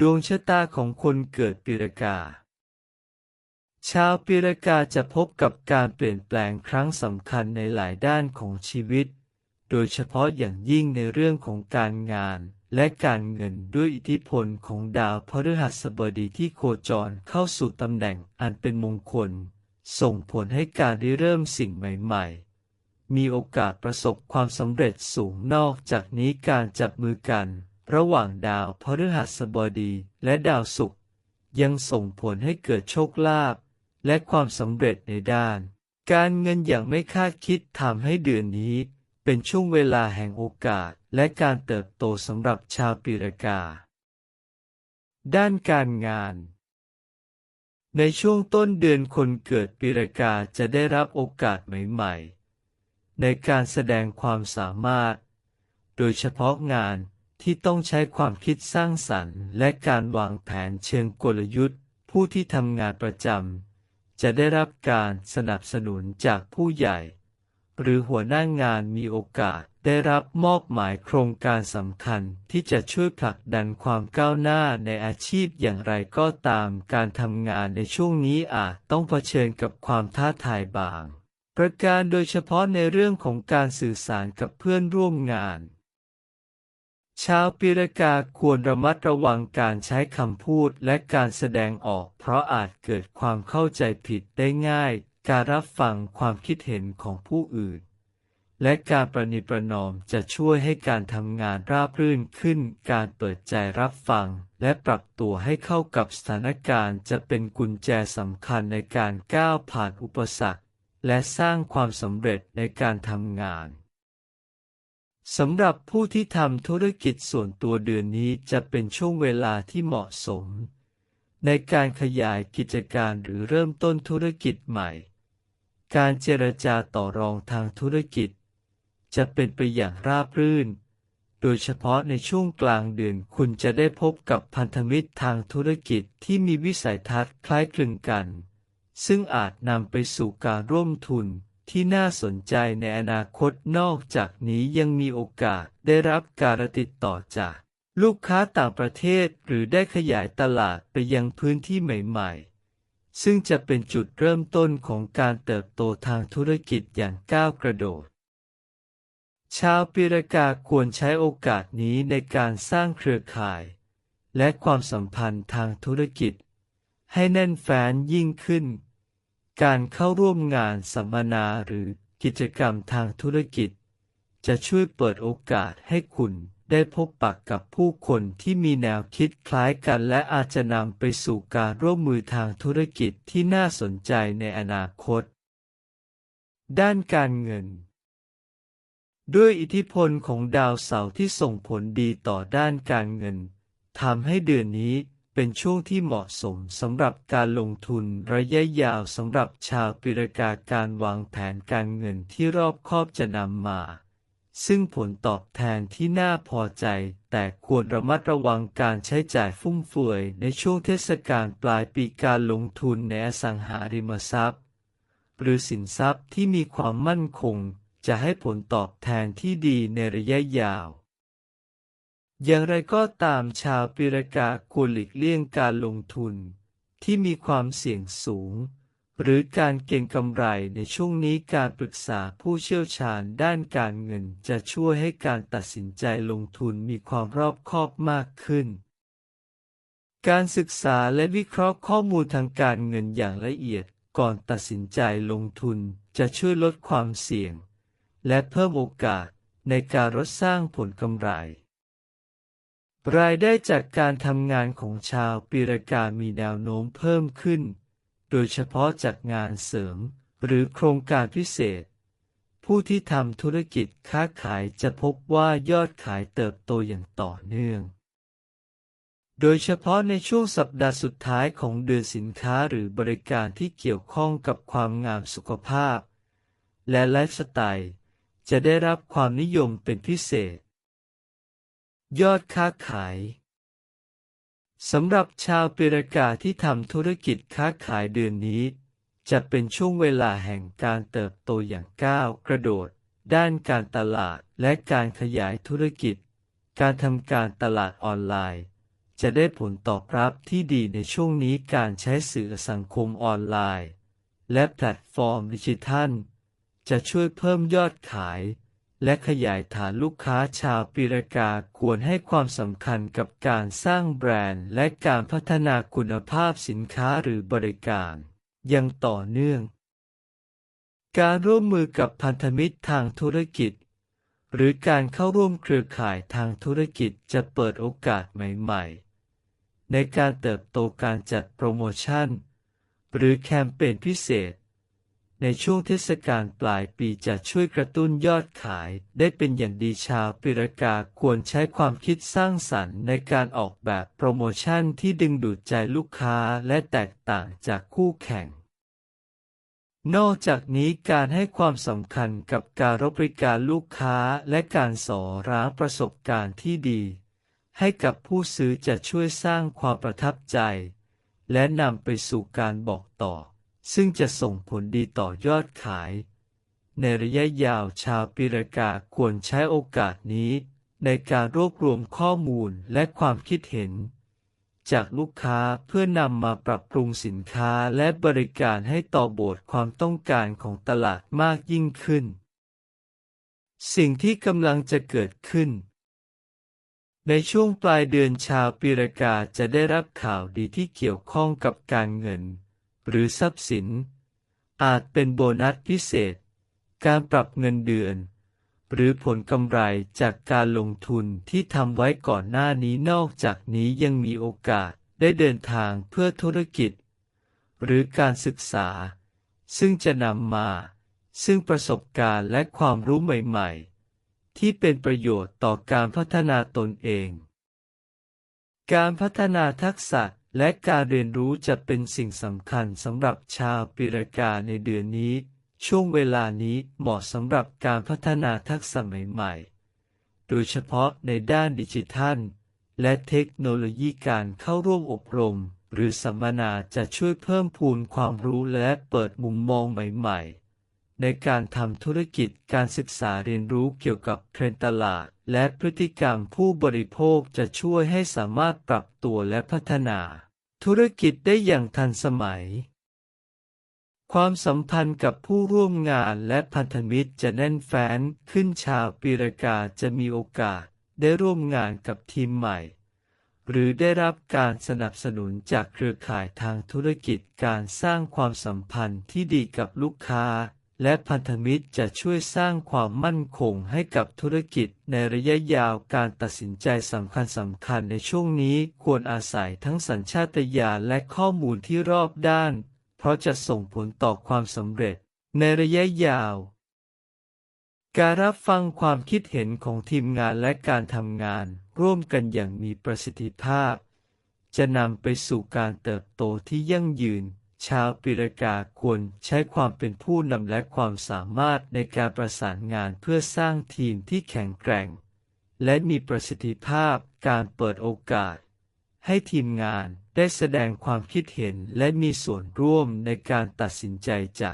ดวงชะตาของคนเกิดปีรากา ชาวปีรากาจะพบกับการเปลี่ยนแปลงครั้งสำคัญในหลายด้านของชีวิต โดยเฉพาะอย่างยิ่งในเรื่องของการงานและการเงินด้วยอิทธิพลของดาวพฤหัสบดีที่โคจรเข้าสู่ตำแหน่งอันเป็นมงคล ส่งผลให้การได้เริ่มสิ่งใหม่ๆ มีโอกาสประสบความสำเร็จสูงนอกจากนี้การจับมือกัน ระหว่างดาวพฤหัสบดีและดาวศุกร์ยังส่งผลให้เกิดโชคลาภและความสำเร็จในด้าน การเงินอย่างไม่คาดคิดทำให้เดือนนี้ เป็นช่วงเวลาแห่งโอกาสและการเติบโตสำหรับชาวปีรกา ด้านการงาน ในช่วงต้นเดือนคนเกิดปีรกาจะได้รับโอกาสใหม่ๆ ในการแสดงความสามารถ โดยเฉพาะงาน ที่ต้องใช้ความคิดสร้างสรรค์และการวางแผนเชิงกลยุทธ์ ผู้ที่ทำงานประจำจะได้รับการสนับสนุนจากผู้ใหญ่ หรือหัวหน้างานมีโอกาสได้รับมอบหมายโครงการสำคัญที่จะช่วยผลักดันความก้าวหน้าในอาชีพอย่างไรก็ตามการทำงานในช่วงนี้อาจต้องเผชิญกับความท้าทายบาง ประการโดยเฉพาะในเรื่องของการสื่อสารกับเพื่อนร่วมงาน ชาวปีรกาควรระมัดระวังการใช้คำพูดและการแสดงออก เพราะอาจเกิดความเข้าใจผิดได้ง่าย การรับฟังความคิดเห็นของผู้อื่น และการประนีประนอมจะช่วยให้การทำงานราบรื่นขึ้น การเปิดใจรับฟัง และปรับตัวให้เข้ากับสถานการณ์จะเป็นกุญแจสำคัญในการก้าวผ่านอุปสรรค และสร้างความสำเร็จในการทำงาน สำหรับผู้ที่ทำธุรกิจส่วนตัวเดือนนี้จะเป็นช่วงเวลาที่เหมาะสม ในการขยายกิจการหรือเริ่มต้นธุรกิจใหม่ การเจรจาต่อรองทางธุรกิจ จะเป็นไปอย่างราบรื่น โดยเฉพาะในช่วงกลางเดือนคุณจะได้พบกับพันธมิตรทางธุรกิจที่มีวิสัยทัศน์คล้ายคลึงกัน ซึ่งอาจนำไปสู่การร่วมทุน ที่น่าสนใจในอนาคตนอกจากนี้ยังมีโอกาสได้รับการติดต่อจาก ลูกค้าต่างประเทศหรือได้ขยายตลาดไปยังพื้นที่ใหม่ๆ ซึ่งจะเป็นจุดเริ่มต้นของการเติบโตทางธุรกิจอย่างก้าวกระโดด ชาวปีรากาควรใช้โอกาสนี้ในการสร้างเครือข่าย และความสัมพันธ์ทางธุรกิจ ให้แน่นแฟ้นยิ่งขึ้น การเข้าร่วมงานสัมมนาหรือกิจกรรมทางธุรกิจ จะช่วยเปิดโอกาสให้คุณได้พบปะกกับผู้คนที่มีแนวคิดคล้ายกันและอาจจะนำไปสู่การร่วมมือทางธุรกิจที่น่าสนใจในอนาคต ด้านการเงิน ด้วยอิทธิพลของดาวเสาร์ที่ส่งผลดีต่อด้านการเงินทำให้เดือนนี้ เป็นช่วงที่เหมาะสมสำหรับการลงทุนระยะยาวสำหรับชาวปิรกาการวางแผนการเงินที่รอบคอบจะนำมา ซึ่งผลตอบแทนที่น่าพอใจ แต่ควรระมัดระวังการใช้จ่ายฟุ่มเฟือยในช่วงเทศกาลปลายปีการลงทุนในอสังหาริมทรัพย์ หรือสินทรัพย์ที่มีความมั่นคง จะให้ผลตอบแทนที่ดีในระยะยาว อย่างไรก็ตามชาวปิรกาควรหลีกเลี่ยงการลงทุน ที่มีความเสี่ยงสูง หรือการเก็งกำไรในช่วงนี้การปรึกษาผู้เชี่ยวชาญด้านการเงินจะช่วยให้การตัดสินใจลงทุนมีความรอบคอบมากขึ้น การศึกษาและวิเคราะห์ข้อมูลทางการเงินอย่างละเอียดก่อนตัดสินใจลงทุนจะช่วยลดความเสี่ยง และเพิ่มโอกาสในการลดสร้างผลกำไร รายได้จากการทำงานของชาวปีรกามีแนวโน้มเพิ่มขึ้น โดยเฉพาะจากงานเสริมหรือโครงการพิเศษ ผู้ที่ทำธุรกิจค้าขายจะพบว่ายอดขายเติบโตอย่างต่อเนื่อง โดยเฉพาะในช่วงสัปดาห์สุดท้ายของเดือนสินค้าหรือบริการที่เกี่ยวข้องกับความงามสุขภาพ และไลฟ์สไตล์ จะได้รับความนิยมเป็นพิเศษ ยอดค้าขาย สำหรับชาวปิรากาที่ทำธุรกิจค้าขายเดือนนี้ จะเป็นช่วงเวลาแห่งการเติบโตอย่างก้าวกระโดด ด้านการตลาดและการขยายธุรกิจ การทำการตลาดออนไลน์ จะได้ผลตอบรับที่ดีในช่วงนี้การใช้สื่อสังคมออนไลน์ และแพลตฟอร์มดิจิทัล จะช่วยเพิ่มยอดขาย และขยายฐานลูกค้าชาวปีรกาควรให้ความสำคัญกับการสร้างแบรนด์ และการพัฒนาคุณภาพสินค้าหรือบริการอยังต่อเนื่อง การร่วมมือกับพันธมิตรทางธุรกิจ หรือการเข้าร่วมเครือข่ายทางธุรกิจจะเปิดโอกาสใหม่ๆ ในการเติบโตการจัดโปรโมชั่น หรือแคมเปญพิเศษ ในช่วงเทศกาลปลายปีจะช่วยกระตุ้นยอดขายได้เป็นอย่างดีชาวปิรกาควรใช้ความคิดสร้างสรรค์ในการออกแบบโปรโมชั่นที่ดึงดูดใจลูกค้าและแตกต่างจากคู่แข่ง นอกจากนี้การให้ความสำคัญกับการบริการลูกค้าและการสอร้างประสบการณ์ที่ดี ให้กับผู้ซื้อจะช่วยสร้างความประทับใจ และนำไปสู่การบอกต่อ ซึ่งจะส่งผลดีต่อยอดขาย ในระยะยาวชาวปิรากาควรใช้โอกาสนี้ ในการรวบรวมข้อมูลและความคิดเห็น จากลูกค้าเพื่อนำมาปรับปรุงสินค้าและบริการให้ต่อโบทความต้องการของตลาดมากยิ่งขึ้น สิ่งที่กำลังจะเกิดขึ้นในช่วงปลายเดือนชาวปีรากาจะได้รับข่าวดีที่เกี่ยวข้องกับการเงิน หรือทรัพย์สิน อาจเป็นโบนัสพิเศษ การปรับเงินเดือน หรือผลกำไรจากการลงทุนที่ทำไว้ก่อนหน้านี้นอกจากนี้ยังมีโอกาสได้เดินทางเพื่อธุรกิจ หรือการศึกษา ซึ่งจะนำมา ซึ่งประสบการณ์และความรู้ใหม่ๆ ที่เป็นประโยชน์ต่อการพัฒนาตนเอง การพัฒนาทักษะ และการเรียนรู้จะเป็นสิ่งสำคัญสำหรับชาวปิรกาในเดือนนี้ ช่วงเวลานี้เหมาะสำหรับการพัฒนาทักษะใหม่ๆ โดยเฉพาะในด้านดิจิทัล และเทคโนโลยีการเข้าร่วมอบรม หรือสัมมนาจะช่วยเพิ่มพูนความรู้และเปิดมุมมองใหม่ๆในการทำธุรกิจการศึกษาเรียนรู้เกี่ยวกับเทรนด์ตลาด และพฤติกรรมผู้บริโภคจะช่วยให้สามารถปรับตัวและพัฒนา ธุรกิจได้อย่างทันสมัย ความสัมพันธ์กับผู้ร่วมงานและพันธมิตรจะแน่นแฟ้นขึ้นชาวปีรกาจะมีโอกาสได้ร่วมงานกับทีมใหม่ หรือได้รับการสนับสนุนจากเครือข่ายทางธุรกิจการสร้างความสัมพันธ์ที่ดีกับลูกค้า และพันธมิตรจะช่วยสร้างความมั่นคงให้กับธุรกิจในระยะยาวการตัดสินใจสำคัญสำคัญในช่วงนี้ควรอาศัยทั้งสัญชาตญาณและข้อมูลที่รอบด้าน เพราะจะส่งผลต่อความสำเร็จในระยะยาว การรับฟังความคิดเห็นของทีมงานและการทำงาน ร่วมกันอย่างมีประสิทธิภาพ จะนำไปสู่การเติบโตที่ยั่งยืน ชาวปิรกาควรใช้ความเป็นผู้นำและความสามารถในการประสานงานเพื่อสร้างทีมที่แข็งแกร่ง และมีประสิทธิภาพการเปิดโอกาส ให้ทีมงานได้แสดงความคิดเห็นและมีส่วนร่วมในการตัดสินใจจะ